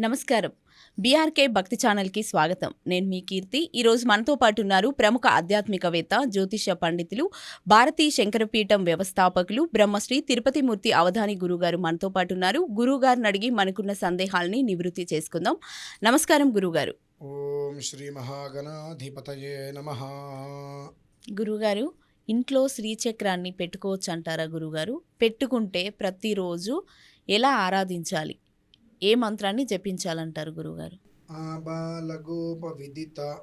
నమస్కారం. బీఆర్కే భక్తి ఛానల్కి స్వాగతం. నేను మీ కీర్తి. ఈరోజు మనతో పాటు ఉన్నారు ప్రముఖ ఆధ్యాత్మికవేత్త జ్యోతిష్య పండితులు భారతీ శంకరపీఠం వ్యవస్థాపకులు బ్రహ్మశ్రీ తిరుపతి మూర్తి అవధాని గురుగారు మనతో పాటు ఉన్నారు. గురువుగారిని అడిగి మనకున్న సందేహాలని నివృత్తి చేసుకుందాం. నమస్కారం గురుగారు. ఓం శ్రీ మహాగణాధిపతయే నమ. గురుగారు ఇంట్లో శ్రీచక్రాన్ని పెట్టుకోవచ్చు అంటారా గురుగారు? పెట్టుకుంటే ప్రతిరోజు ఎలా ఆరాధించాలి? ఏ మంత్రాన్ని జపించాలంటారు గురుగారు ఆబాలగోప విదిత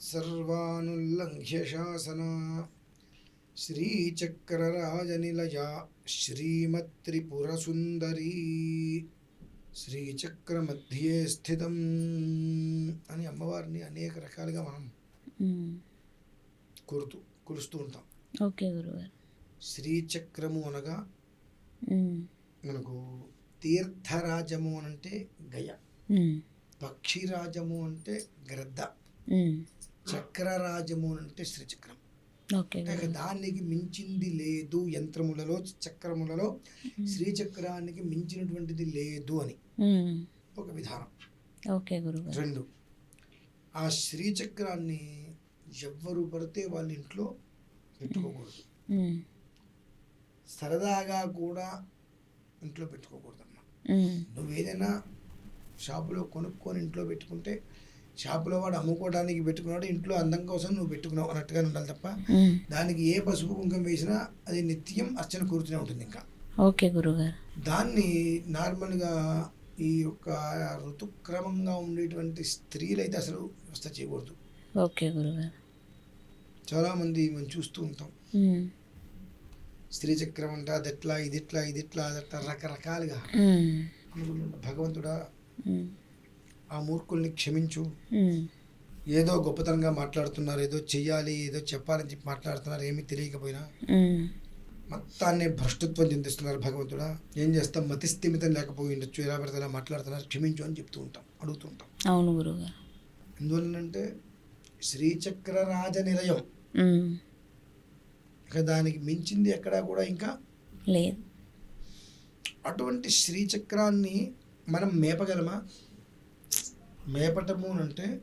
సర్వానుల్లంఘ్య శాసన శ్రీచక్రరాజనిలయ శ్రీమత్రిపురసుందరీ శ్రీచక్రమధ్యే స్థితం అని అమ్మవారిని అనేక రకాలుగా మనం. కోరుతూ కొలుస్తూ ఉంటాం ఓకే గురుగారు శ్రీచక్రము అనగా. మనకు తీర్థరాజము అని అంటే గయ. పక్షిరాజము అంటే గ్రద్ద. చక్రరాజము అని అంటే శ్రీచక్రం. దానికి మించింది లేదు యంత్రములలో చక్రములలో శ్రీచక్రానికి మించినటువంటిది లేదు అని. ఒక విధానం ఓకే రెండు ఆ శ్రీచక్రాన్ని ఎవ్వరు పడితే వాళ్ళ ఇంట్లో పెట్టుకోకూడదు. సరదాగా కూడా ఇంట్లో పెట్టుకోకూడదమ్మా మ్మ్. నువ్వు ఏదైనా షాపులో కొనుక్కొని ఇంట్లో పెట్టుకుంటే షాపులో వాడు అమ్ముకోవడానికి పెట్టుకున్నాడు ఇంట్లో అందం కోసం నువ్వు పెట్టుకున్నావు అన్నట్టుగా ఉండాలి తప్ప. దానికి ఏ పసుపు కుంకం వేసినా అది నిత్యం అర్చన కూరుతూనే ఉంటుంది ఇంకా. ఓకే గురుగారు. దాన్ని నార్మల్గా ఈ యొక్క ఋతుక్రమంగా ఉండేటువంటి స్త్రీలు అయితే అసలు వ్యవస్థ చేయకూడదు. ఓకే గురుగారు. చాలామంది మనం చూస్తూ ఉంటాం. మ్మ్. స్త్రీ చక్రం అంట అది ఎట్లా ఇది ఇట్లా ఇది ఇట్లా అది అట్లా రకరకాలుగా. భగవంతుడా. ఆ మూర్ఖుల్ని క్షమించు. ఏదో గొప్పతనంగా మాట్లాడుతున్నారు ఏదో చెయ్యాలి ఏదో చెప్పాలని చెప్పి మాట్లాడుతున్నారు ఏమీ తెలియకపోయినా. మొత్తాన్ని భ్రష్టత్వం చెందిస్తున్నారు భగవంతుడా ఏం చేస్తాం మతి స్థిమితం లేకపోయి ఉండొచ్చు ఎలా పడితే అలా మాట్లాడుతున్నారు క్షమించు అని చెప్తూ ఉంటాం అడుగుతూ ఉంటాం అవును గురుగారు ఎందువల్లంటే శ్రీచక్ర రాజ నిలయం దానికి మించింది ఎక్కడా కూడా ఇంకా లేదు. అటువంటి శ్రీచక్రాన్ని మనం మేపగలమా? మేపటము అంటే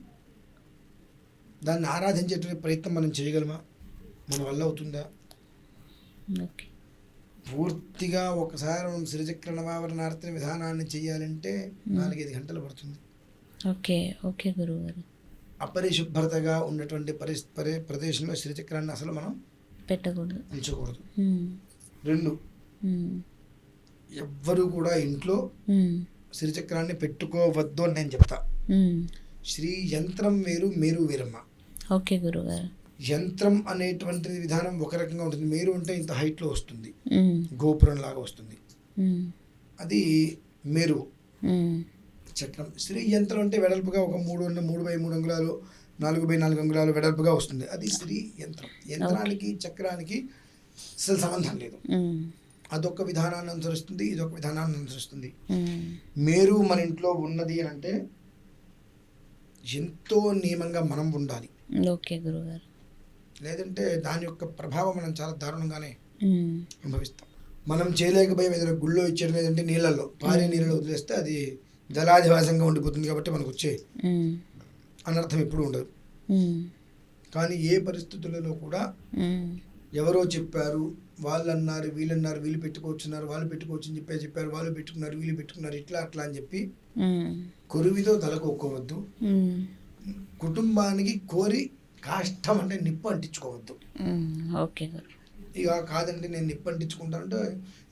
దాన్ని ఆరాధించేటువంటి ప్రయత్నం మనం చేయగలమా? మన వల్ల అవుతుందా? ఓకే. పూర్తిగా ఒకసారి మనం శ్రీచక్ర నవావరణార్థన విధానాన్ని చేయాలంటే నాలుగైదు గంటలు పడుతుంది. ఓకే ఓకే గురుగారు అపరిశుభ్రతగా ఉన్నటువంటి పరిస్ పరి ప్రదేశంలో శ్రీచక్రాన్ని అసలు మనం పెట్టకూడదు ఉంచకూడదు. రెండు. ఎవ్వరూ కూడా ఇంట్లో. శ్రీచక్రాన్ని పెట్టుకోవద్దు అని నేను చెప్తా. శ్రీ యంత్రం వేరు మేరు వేరమ్మ ఓకే గురుగారు యంత్రం అనేటువంటి విధానం ఒక రకంగా ఉంటుంది మేరు అంటే ఇంత హైట్లో వస్తుంది. గోపురం లాగా వస్తుంది. అది మేరు. చక్రం శ్రీ యంత్రం అంటే వెడల్పుగా ఒక మూడు మూడు బై మూడు అంగుళాలు నాలుగు బై నాలుగు అంగుళాలు వెడల్పుగా వస్తుంది అది శ్రీ యంత్రం యంత్రానికి చక్రానికి అసలు సంబంధం లేదు. అదొక విధానాన్ని అనుసరిస్తుంది ఇదొక విధానాన్ని అనుసరిస్తుంది. మేరు మన ఇంట్లో ఉన్నది అని అంటే ఎంతో నియమంగా మనం ఉండాలి ఓకే గురుగారు లేదంటే దాని యొక్క ప్రభావం మనం చాలా దారుణంగానే. అనుభవిస్తాం మనం చేయలేకపోయాం ఏదైనా గుళ్ళో ఇచ్చేయడం లేదంటే నీళ్ళల్లో పారే నీళ్ళలో వదిలేస్తే అది జలాధివాసంగా ఉండిపోతుంది కాబట్టి మనకు వచ్చే. అనర్థం ఎప్పుడూ ఉండదు. కానీ ఏ పరిస్థితులలో కూడా. ఎవరో చెప్పారు వాళ్ళు అన్నారు వీళ్ళు అన్నారు వీళ్ళు పెట్టుకోవచ్చున్నారు వాళ్ళు పెట్టుకోవచ్చు అని చెప్పి చెప్పారు వాళ్ళు పెట్టుకున్నారు వీళ్ళు పెట్టుకున్నారు ఇట్లా అట్లా అని చెప్పి. కొరువితో తలకొక్కోవద్దు. కుటుంబానికి కోరి కాష్టం అంటే నిప్పు అంటించుకోవద్దు. ఓకే గురు ఇక కాదండి నేను నిప్పు అంటించుకుంటానంటే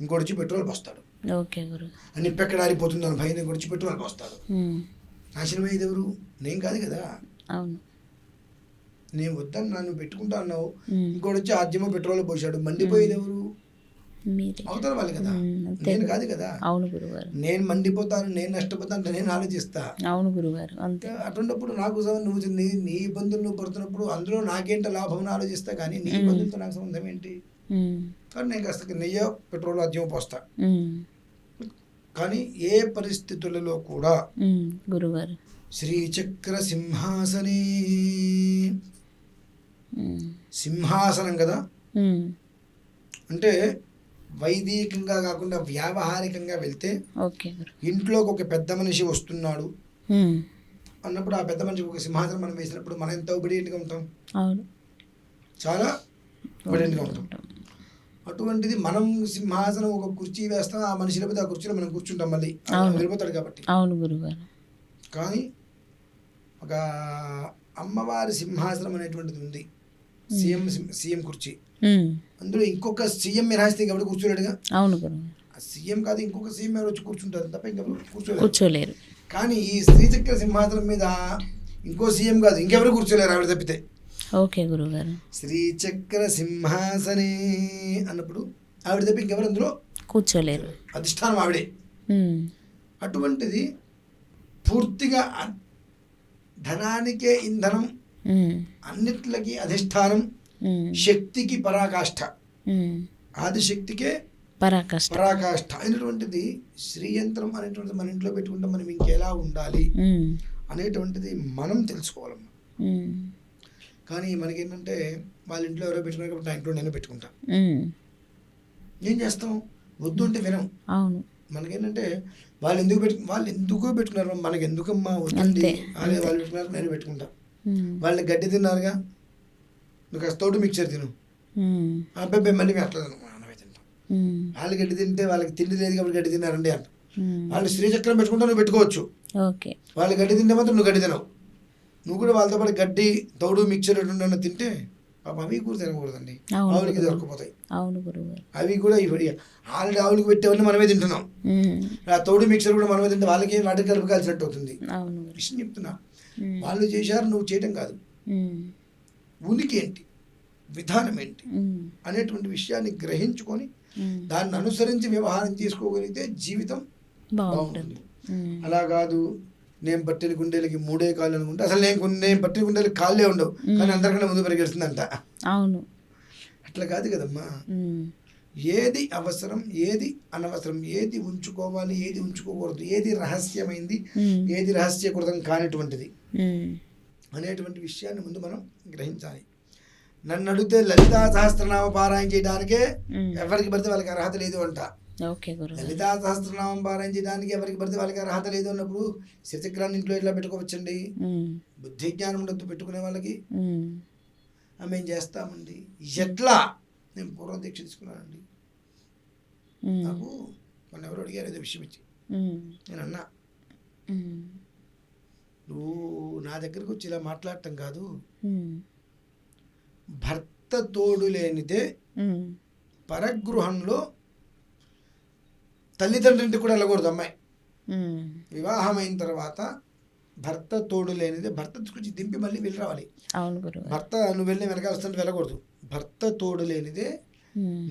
ఇంకోటి వచ్చి పెట్రోల్ పోస్తాడు ఓకే గురు నిప్పు ఎక్కడ ఆరిపోతుంది అని భయం ఇంకోటి వచ్చి పెట్రోల్ పోస్తాడు. నాశనం అయ్యేది ఎవరు? నేను కాదు కదా. అవును. నేను వద్దని నన్ను పెట్టుకుంటా అన్నావు. ఇంకోటి వచ్చి ఆద్యమో పెట్రోల్ పోసాడు. మండిపోయేది ఎవరు? మీరే. అవతల వాళ్ళు కదా. నేను. కాదు. కదా అవును గురుగారు. నేను మండిపోతాను నేను నష్టపోతాను అంటే నేను ఆలోచిస్తా. అవును గురుగారు అంతే. అటువంటిప్పుడు నాకు నువ్వు నీ నీ ఇబ్బందులు నువ్వు పడుతున్నప్పుడు అందులో నాకేంట లాభం ఆలోచిస్తా కానీ నీ ఇబ్బందులతో నాకు సంబంధం ఏంటి. కానీ నేను కాస్త నెయ్యి పెట్రోల్ అద్యం పోస్తా. కానీ ఏ పరిస్థితులలో కూడా మ్మ్. గురుగారు శ్రీచక్ర సింహాసనే. సింహాసనం కదా. అంటే వైదికంగా కాకుండా వ్యావహారికంగా వెళ్తే ఇంట్లోకి ఒక పెద్ద మనిషి వస్తున్నాడు. అన్నప్పుడు ఆ పెద్ద మనిషికి ఒక సింహాసనం మనం వేసినప్పుడు మనం ఎంత ఒబిడియంట్గా ఉంటాం? చాలా ఒబిడియంట్గా ఉంటాం. అటువంటిది మనం సింహాసనం ఒక కుర్చీ వేస్తాం ఆ మనిషి లేకపోతే ఆ కుర్చీలో మనం కూర్చుంటాం మళ్ళీ. వెళ్ళిపోతాడు కాబట్టి. అవును గురుగారు. కానీ ఒక అమ్మవారి సింహాసనం అనేటువంటిది ఉంది. సీఎం సీఎం కుర్చీ. అందులో ఇంకొక సీఎం మినహాయిస్తే ఎవరు కూర్చోలేడుగా? అవును సీఎం కాదు ఇంకొక సీఎం ఎవరు వచ్చి కూర్చుంటారు తప్ప ఇంకెవరు కూర్చోలేరు. కూర్చోలేరు. కానీ ఈ శ్రీచక్ర సింహాసనం మీద ఇంకో సీఎం కాదు ఇంకెవరు కూర్చోలేరు ఆవిడ తప్పితే. ఓకే గురుగారు. శ్రీచక్ర సింహాసనే అన్నప్పుడు ఆవిడ తప్ప ఇంకెవరు అందులో? కూర్చోలేరు. అధిష్టానం ఆవిడే. అటువంటిది పూర్తిగా ధనానికే ఇంధనం అన్నిట్లకి అధిష్టానం శక్తికి పరాకాష్ఠ. ఆదిశక్తికే పరాకష్ట. పరాకాష్ఠ అయినటువంటిది శ్రీయంత్రం అనేటువంటిది మన ఇంట్లో పెట్టుకుంటే మనం ఇంకెలా ఉండాలి అనేటువంటిది మనం తెలుసుకోవాలమ్మా. కానీ మనకేంటంటే వాళ్ళ ఇంట్లో ఎవరో పెట్టుకున్నారు కాబట్టి నా ఇంట్లో నేను పెట్టుకుంటా. ఏం చేస్తాం? వద్దు అంటే వినం. అవును. మనకేంటంటే వాళ్ళు ఎందుకు పెట్టు వాళ్ళు ఎందుకో పెట్టుకున్నారు మనకి ఎందుకమ్మా వద్దండి అదే వాళ్ళు పెట్టుకున్నారు నేను పెట్టుకుంటా. ఉమ్, వాళ్ళు గడ్డి తిన్నారుగా? నువ్వు కాస్త తోడు మిక్చర్ తిను. అబ్బాయి మళ్ళీ అట్లా మనమే తింటాం. వాళ్ళు గడ్డి తింటే వాళ్ళకి తిండి లేదు కాబట్టి గడ్డి తిన్నారండి అంట. వాళ్ళు శ్రీచక్రం పెట్టుకుంటే నువ్వు పెట్టుకోవచ్చు. వాళ్ళు గడ్డి తింటే మాత్రం నువ్వు గడ్డి తినవు. నువ్వు కూడా వాళ్ళతో పాటు గడ్డి తౌడు మిక్చర్ ఎటువంటి తింటే పాపం అవి కూడా తినకూడదండి. ఆవులకి దొరికిపోతాయి. అవును అవి కూడా ఇప్పుడు ఆల్రెడీ ఆవులకి పెట్టేవన్నీ మనమే తింటున్నాం. ఆ తౌడు మిక్చర్ కూడా మనమే తింటే వాళ్ళకి వాటి కలిపి కాల్చినట్టు అవుతుంది. విషయం చెప్తున్నా. వాళ్ళు చేశారు నువ్వు చేయటం కాదు. ఉనికి ఏంటి? విధానం ఏంటి? అనేటువంటి విషయాన్ని గ్రహించుకొని. దాన్ని అనుసరించి వ్యవహారం చేసుకోగలిగితే జీవితం బాగుంటుంది. అలా కాదు. నేను పట్టిన గుండెలకి మూడే కాళ్ళు అనుకుంటే. అసలు నేను నేను పట్టిన గుండెలకి కాళ్ళే ఉండవు. కానీ అందరికన్నా ముందు పరిగెడుతుందంట. అవును. అట్లా కాదు కదమ్మా. ఏది అవసరం ఏది అనవసరం ఏది ఉంచుకోవాలి ఏది ఉంచుకోకూడదు ఏది రహస్యమైంది ఏది రహస్యకృతం కానిటువంటిది. అనేటువంటి విషయాన్ని ముందు మనం గ్రహించాలి. నన్ను అడిగితే లలితా సహస్రనామ పారాయణ చేయడానికే. ఎవరికి పడితే వాళ్ళకి అర్హత లేదు అంట. ఓకే గురు లలితా సహస్రనామం పారాయణ చేయడానికి ఎవరికి పడితే వాళ్ళకి అర్హత లేదు అన్నప్పుడు శివచక్రాన్ని ఇంట్లో ఎట్లా పెట్టుకోవచ్చండి. బుద్ధి జ్ఞానం ఉండొద్దు పెట్టుకునే వాళ్ళకి ఉమ్, "ఆ, మేము చేస్తామండి? ఎట్లా? నేను పూర్వం దీక్ష తీసుకున్నానండి. నాకు మన ఎవరు అడిగారు ఏదో విషయం ఇచ్చి నేను అన్నా నువ్వు నా దగ్గరకు వచ్చి ఇలా మాట్లాడటం కాదు. భర్త తోడు లేనిదే పరగృహంలో తల్లిదండ్రులింటికి కూడా వెళ్ళకూడదు అమ్మాయి. ఉమ్, వివాహమైన తర్వాత భర్త తోడు లేనిదే భర్త తీసుకొచ్చి దింపి మళ్ళీ వెళ్ళి రావాలి. భర్త నువ్వు వెళ్ళి వెనకాల వస్తుంటే వెళ్ళకూడదు. భర్త తోడు లేనిదే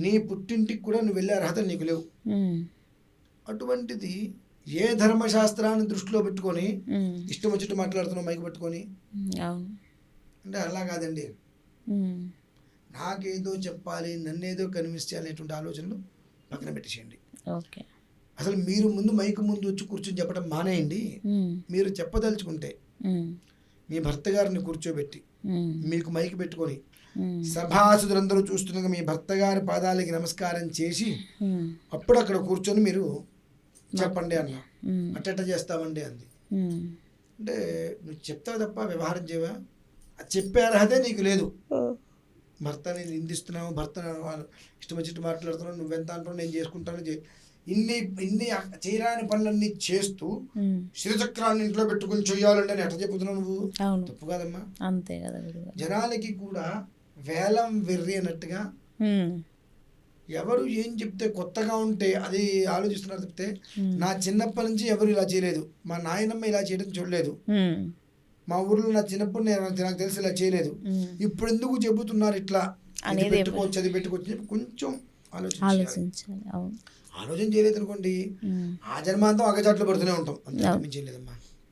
నీ పుట్టింటికి కూడా నువ్వు వెళ్ళే అర్హత నీకు లేవు. అటువంటిది ఏ ధర్మశాస్త్రాన్ని దృష్టిలో పెట్టుకొని ఇష్టం వచ్చినట్టు మాట్లాడుతున్నావు మైకి పట్టుకొని? అంటే అలా కాదండి. నాకేదో చెప్పాలి నన్నేదో చేయాలి అనేటువంటి ఆలోచనలు పక్కన పెట్టేసేయండి. ఓకే. అసలు మీరు ముందు మైకు ముందు వచ్చి కూర్చొని చెప్పడం మానేయండి. మీరు చెప్పదలుచుకుంటే మీ భర్త గారిని కూర్చోబెట్టి మీకు మైకి పెట్టుకొని సభాసుదులందరూ చూస్తుండగా మీ భర్త గారి పాదాలకి నమస్కారం చేసి అప్పుడు అక్కడ కూర్చొని మీరు చెప్పండి అన్న. అట్టెట్ట చేస్తామండి అంది. అంటే నువ్వు చెప్తావు తప్ప వ్యవహారం చేయవా? అది చెప్పే అర్హతే నీకు లేదు. భర్తని నిందిస్తున్నావు భర్త వాళ్ళు ఇష్టం వచ్చినట్టు మాట్లాడుతున్నావు నువ్వెంత అంటున్నావు నేను చేసుకుంటాను ఇన్ని ఇన్ని చేయరాని పనులన్నీ చేస్తూ శిరచక్రాన్ని ఇంట్లో పెట్టుకుని చెయ్యాలంటే ఎట్లా చెప్పుతున్నావు నువ్వు? తప్పు కాదమ్మా. అంతే కదా జనాలకి కూడా వేలం వెర్రి అన్నట్టుగా ఎవరు ఏం చెప్తే కొత్తగా ఉంటే అది ఆలోచిస్తున్నారు ఉమ్, నా చిన్నప్పటి నుంచి ఎవరు ఇలా చేయలేదు. మా నాయనమ్మ ఇలా చేయడం చూడలేదు. మా ఊర్లో నా చిన్నప్పుడు నేను నాకు తెలిసి ఇలా చేయలేదు. ఇప్పుడు ఎందుకు చెబుతున్నారు ఇట్లా? పెట్టుకోవచ్చు అది పెట్టుకోవచ్చు కొంచెం ఆలోచించాలి. ఆలోచన చేయలేదు అనుకోండి ఆ జన్మాంతం అగచాట్లు పడుతూనే ఉంటాం. అంతే. మించి లేదమ్మా.